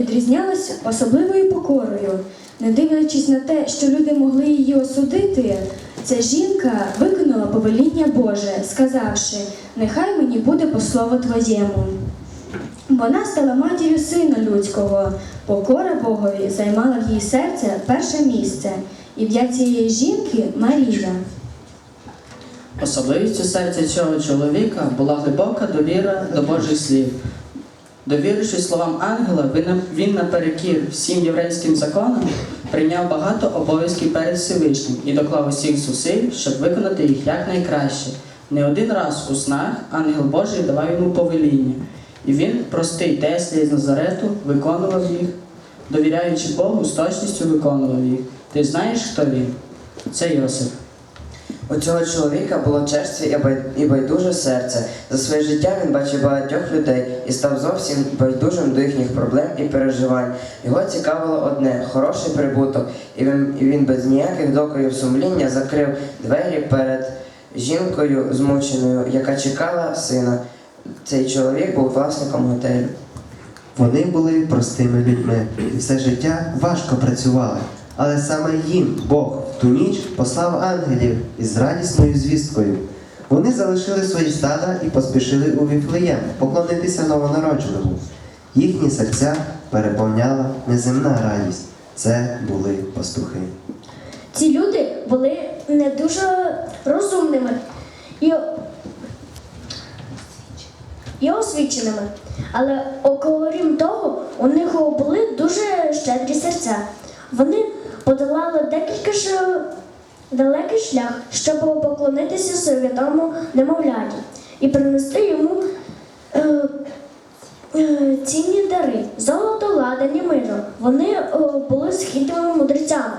відрізнялася особливою покорою. Не дивлячись на те, що люди могли її осудити, ця жінка виконала повеління Боже, сказавши: Нехай мені буде по слову твоєму. Вона стала матір'ю сина людського. Покора Богові займала в її серце перше місце. Ім'я цієї жінки Марія. Особливістю серця цього чоловіка була глибока довіра до Божих слів. Довірившись словам ангела, він наперекір всім єврейським законам прийняв багато обов'язків перед Всевишнім і доклав усіх зусиль, щоб виконати їх якнайкраще. Не один раз у снах ангел Божий давав йому повеління, і він, простий Тесля із Назарету, виконував їх, довіряючи Богу, з точністю виконував їх. Ти знаєш, хто він? Це Йосип. У цього чоловіка було черстве і і байдуже серце. За своє життя він бачив багатьох людей і став зовсім байдужим до їхніх проблем і переживань. Його цікавило одне хороший прибуток, і він, і він без ніяких докорів сумління закрив двері перед жінкою змученою, яка чекала сина. Цей чоловік був власником готелю. Вони були простими людьми і все життя важко працювали. Але саме їм Бог в ту ніч послав ангелів із радісною звісткою. Вони залишили свої стада і поспішили у Віфлеєм поклонитися новонародженому. Їхні серця переповняла неземна радість. Це були пастухи. Ці люди були не дуже розумними і, і освіченими. Але окрім того, у них були дуже щедрі серця. Вони подолали декілька ж далекий шлях, щоб поклонитися святому немовляті і принести йому е, е, цінні дари, золото, ладані миру. Вони е, були східними мудрецями.